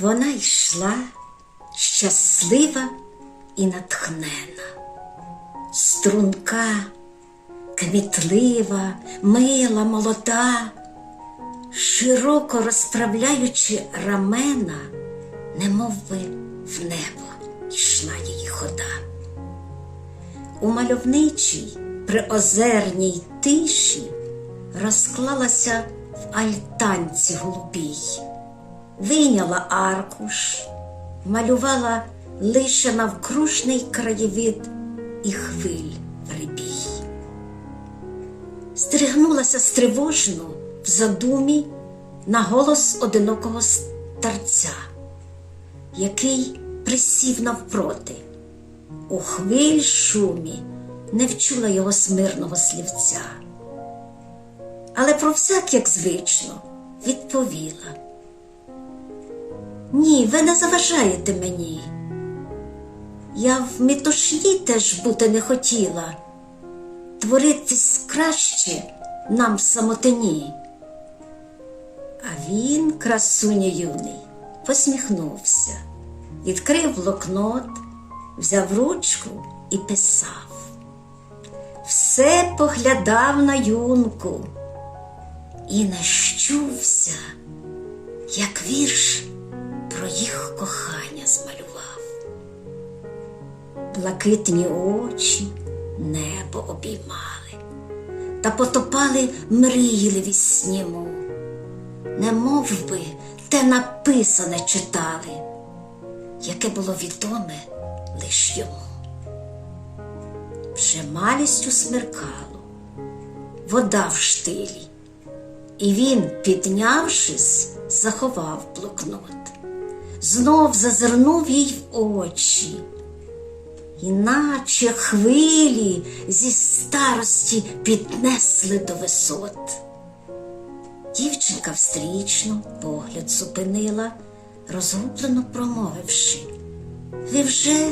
Вона йшла щаслива і натхнена, струнка, кмітлива, мила, молода, широко розправляючи рамена, немов би в небо йшла її хода. У мальовничій приозерній тиші розклалася в альтанці голубій, вийняла аркуш, малювала лише навкружний краєвид і хвиль рибій. Стригнулася стривожно в задумі на голос одинокого старця, який присів навпроти. У хвиль шумі не вчула його смирного слівця. Але про всяк, як звично, відповіла. Ні, ви не заважаєте мені. Я в метушні теж бути не хотіла, творитись краще нам в самотині. А він, красуня юний, посміхнувся, відкрив блокнот, взяв ручку і писав. Все поглядав на юнку і не щувся, як вірш про кохання змалював. Блакитні очі небо обіймали та потопали мрійливі сніму, не мов би те написане читали, яке було відоме лиш йому. Вже малістю смеркало, вода в штилі, і він, піднявшись, заховав блокнот, знов зазирнув їй в очі, іначе хвилі зі старості піднесли до висот. Дівчинка встрічно погляд зупинила, розгублено промовивши. Ви вже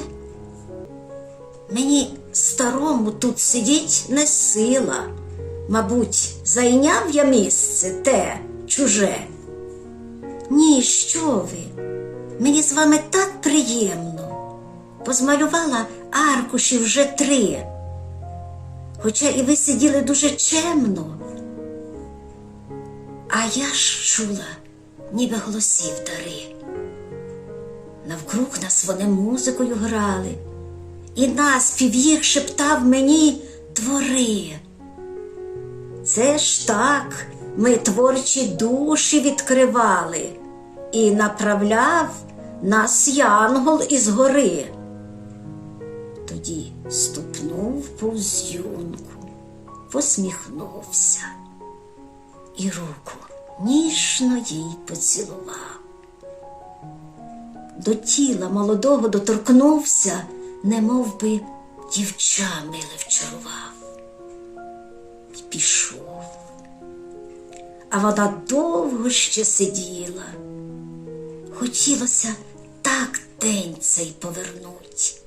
мені старому тут сидіть не сила. Мабуть, зайняв я місце те чуже. Ні, що ви? Мені з вами так приємно. Позмалювала аркуші вже три. Хоча і ви сиділи дуже чемно. А я ж чула, ніби голосів дари. Навкруг нас вони музикою грали, і наспів їх шептав мені твори. Це ж так ми творчі душі відкривали, і направляв нас янгол із гори. Тоді ступнув повз юнку, посміхнувся і руку ніжно їй поцілував. До тіла молодого доторкнувся, немов би дівча миле вчарував і пішов. А вона довго ще сиділа. Хотілося так день цей повернуть.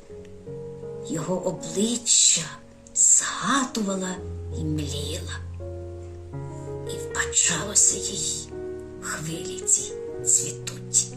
Його обличчя згадувала і мліла, і вбачалося їй хвилі ці цвітуть.